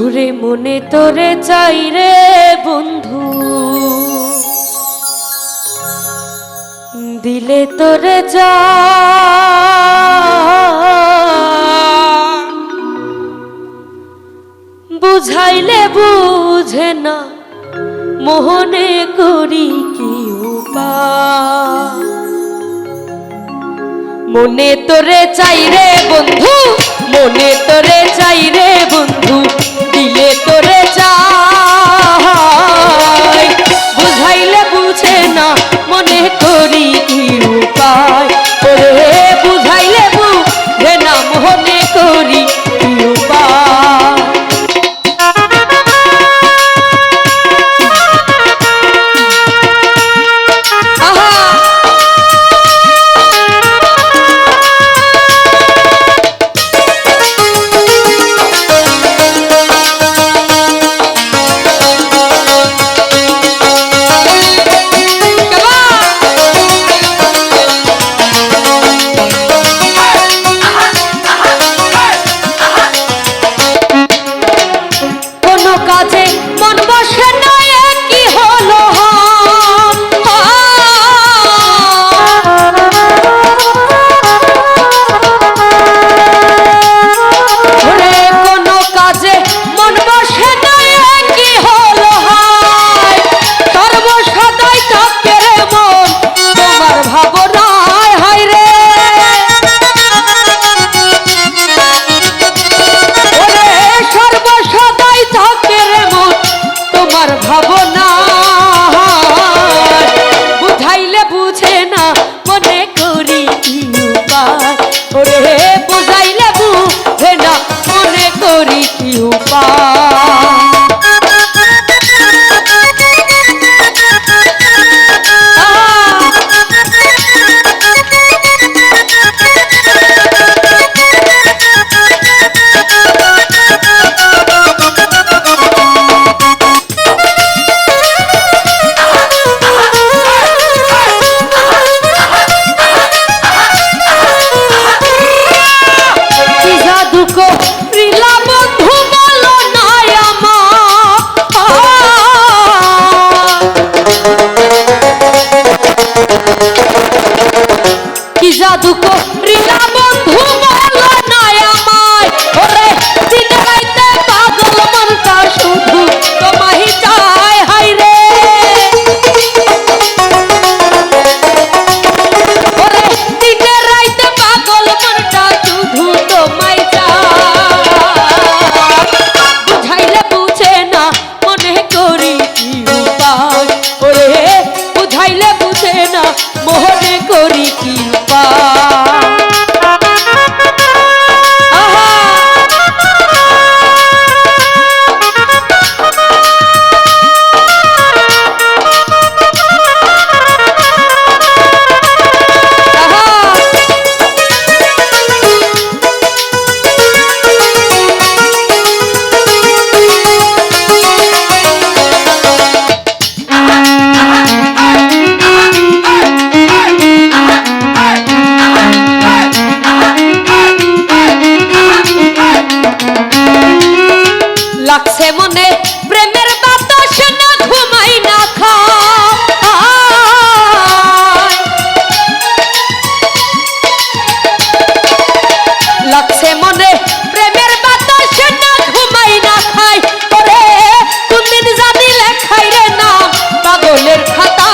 ওরে মনে তোরে চাই রে বন্ধু। দিলে তোরে যা। বুঝাইলে বুঝে না, মোহনে করি কি মনে তোরে চাই রে বন্ধু, মনে তোরে চাই রে বন্ধু। ये तो रे जा বুঝাইলা বুঝে না মনে করি আমলের খাতা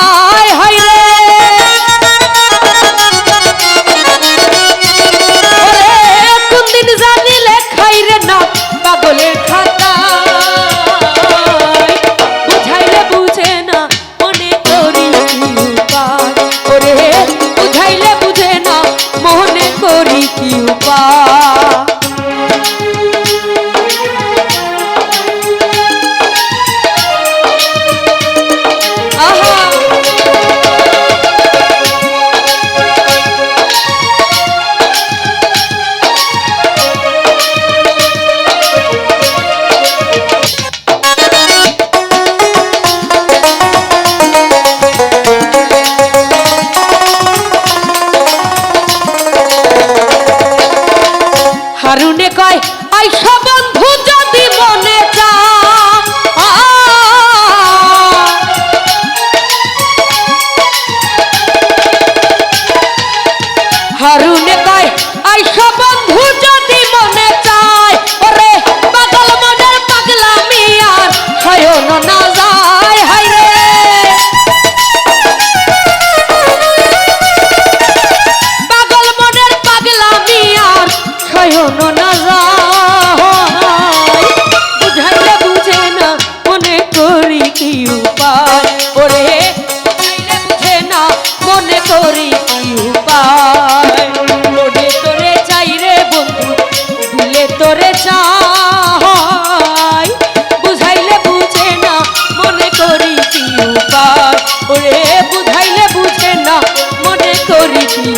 করি কি উপায়। ডোলে তোরে চাই রে বন্ধু ডুলে তোরে চাই। বুঝাইলে বুঝে না, মনে করি কি উপায়। ওরে, বুঝাইলে বুঝে না, মনে করি কি